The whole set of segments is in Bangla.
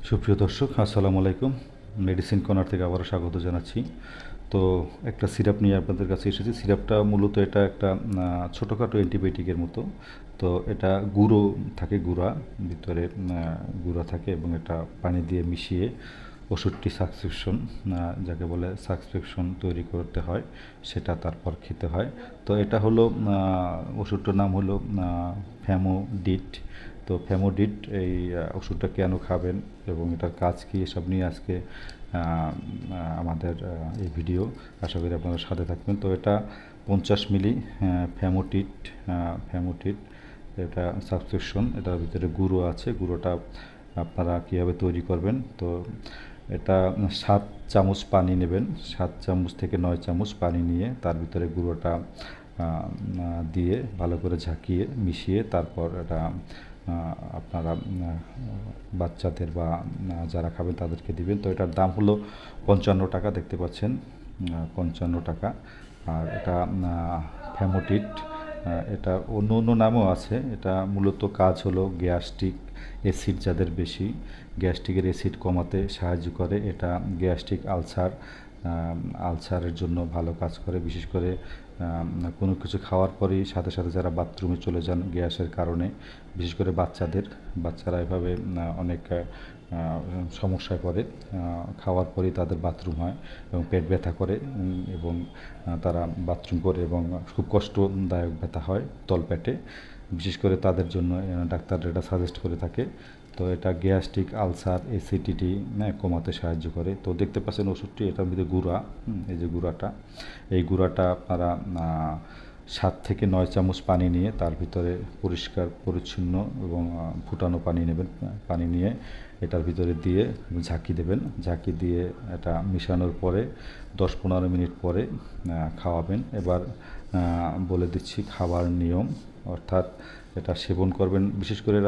সুপ্রিয় দর্শক, আসসালামু আলাইকুম। মেডিসিন কর্নার থেকে আবারও স্বাগত জানাচ্ছি। তো একটা সিরাপ নিয়ে আপনাদের কাছে এসেছি। সিরাপটা মূলত এটা একটা ছোটোখাটো অ্যান্টিবায়োটিকের মতো। তো এটা গুঁড়ো থাকে, গুঁড়া, ভিতরে গুঁড়া থাকে এবং এটা পানি দিয়ে মিশিয়ে ওষুধটি সাবস্ক্রিপশন যাকে বলে সাবস্ক্রিপশন তৈরি করতে হয়, সেটা তারপর খেতে হয়। তো এটা হলো ওষুধটার নাম হলো ফ্যামোডিট তো ফ্যামোডিট এই ওষুধটা কেন খাবেন এবং এটার কাজ কী এসব নিয়ে আজকে আমাদের এই ভিডিও। আশা করি আপনারা সাথে থাকবেন। তো এটা পঞ্চাশ মিলি ফ্যামোটিট ফ্যামোটিট এটা সাবস্ক্রিপশন এটার ভিতরে গুঁড়ো আছে। গুঁড়োটা আপনারা কীভাবে তৈরি করবেন? তো এটা সাত চামচ পানি নেবেন। সাত চামচ থেকে নয় চামচ পানি নিয়ে তার ভিতরে গুঁড়োটা দিয়ে ভালো করে ঝাঁকিয়ে, মিশিয়ে তারপর এটা আপনারা বাচ্চাদের বা যারা খাবেন তাদেরকে দিবেন। তো এটার দাম হলো পঞ্চান্ন টাকা, দেখতে পাচ্ছেন পঞ্চান্ন টাকা। আর এটা ফ্যামোটিট এটা অন্য অন্য নামও আছে। এটা মূলত কাজ হলো গ্যাস্ট্রিক অ্যাসিড যাদের বেশি। গ্যাস্ট্রিকের অ্যাসিড কমাতে সাহায্য করে। এটা গ্যাস্ট্রিক আলসার আলসারের জন্য ভালো কাজ করে। বিশেষ করে কোনো কিছু খাওয়ার পরেই সাথে সাথে যারা বাথরুমে চলে যান গ্যাসের কারণে, বিশেষ করে বাচ্চাদের, বাচ্চারা এভাবে অনেক সমস্যায় পড়ে খাওয়ার পরেই তাদের বাথরুম হয় এবং পেট ব্যথা করে এবং তারা বাথরুম করে এবং খুব কষ্টদায়ক ব্যথা হয় তলপেটে। বিশেষ করে তাদের জন্য ডাক্তাররা এটা সাজেস্ট করে থাকে তো এটা গ্যাস্ট্রিক আলসার এসিডিটি হ্যাঁ কমাতে সাহায্য করে। তো দেখতে পাচ্ছেন ওষুধটি, এটার মধ্যে গুঁড়া এই যে গুঁড়াটা। এই গুঁড়াটা আপনারা সাত থেকে নয় চামচ পানি নিয়ে তার ভিতরে পরিষ্কার, পরিচ্ছন্ন এবং ফুটানো পানি নেবেন পানি নিয়ে এটার ভিতরে দিয়ে ঝাঁকি দেবেন। ঝাঁকি দিয়ে এটা মিশানোর পরে দশ পনেরো মিনিট পরে খাওয়াবেন। এবার বলে দিচ্ছি খাবার নিয়ম। অর্থাৎ এটা সেবন করবেন। বিশেষ করে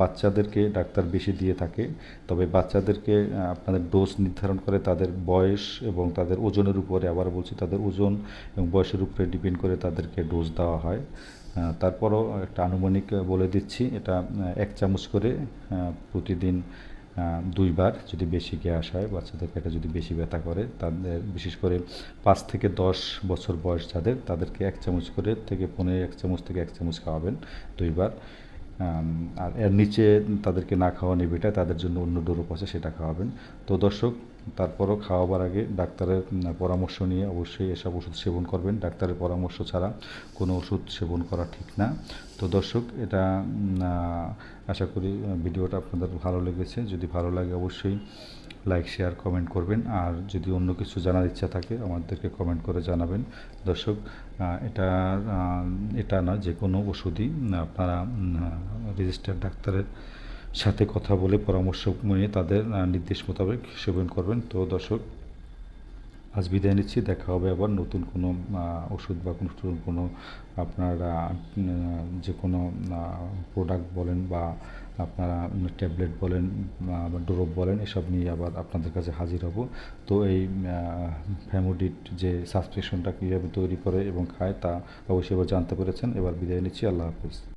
বাচ্চাদেরকে ডাক্তার বেশি দিয়ে থাকে। তবে বাচ্চাদেরকে আপনাদের ডোজ নির্ধারণ করে তাদের বয়স এবং তাদের ওজনের উপরে আবার বলছি, তাদের ওজন এবং বয়সের উপরে ডিপেন্ড করে তাদেরকে ডোজ দেওয়া হয়। তারপরও একটা আনুমানিক বলে দিচ্ছি, এটা এক চামচ করে প্রতিদিন দুইবার যদি বেশি গ্যাস হয় বাচ্চাদের পেটে যদি বেশি ব্যথা করে, তাদের বিশেষ করে পাঁচ থেকে দশ বছর বয়স যাদের, তাদেরকে এক চামচ করে থেকে পনেরো এক চামচ থেকে এক চামচ খাওয়াবেন দুইবার। আর এর নিচে তাদেরকে না খাওয়া নিবিটা তাদের জন্য অন্য ডোরোপ আছে, সেটা খাওয়াবেন। তো দর্শক, তারপরও খাওয়াবার আগে ডাক্তারের পরামর্শ নিয়ে অবশ্যই এসব ওষুধ সেবন করবেন। ডাক্তারের পরামর্শ ছাড়া কোনো ওষুধ সেবন করা ঠিক না। তো দর্শক, এটা আশা করি ভিডিওটা আপনাদের ভালো লেগেছে। যদি ভালো লাগে, অবশ্যই লাইক শেয়ার কমেন্ট করবেন। আর যদি অন্য কিছু জানার ইচ্ছা থাকে, আমাদেরকে কমেন্ট করে জানাবেন। দর্শক এটা এটা না যে কোনো ওষুধই আপনারা রেজিস্টার্ড ডাক্তারের সাথে কথা বলে পরামর্শ নিয়ে তাদের নির্দেশ মোতাবেক সেবন করবেন। তো দর্শক আজ বিদায় নিচ্ছি, দেখা হবে আবার নতুন কোনো ওষুধ বা নতুন কোনো আপনার যে কোনো প্রোডাক্ট বলেন বা আপনারা ট্যাবলেট বলেন বা ড্রপ বলেন, এসব নিয়ে আবার আপনাদের কাছে হাজির হব। তো এই ফ্যামোডিট যে সাবস্ক্রিপশনটা কীভাবে তৈরি করে এবং খায় তা অবশ্যই এবার জানতে পেরেছেন। এবার বিদায় নিচ্ছি, আল্লাহ হাফিজ।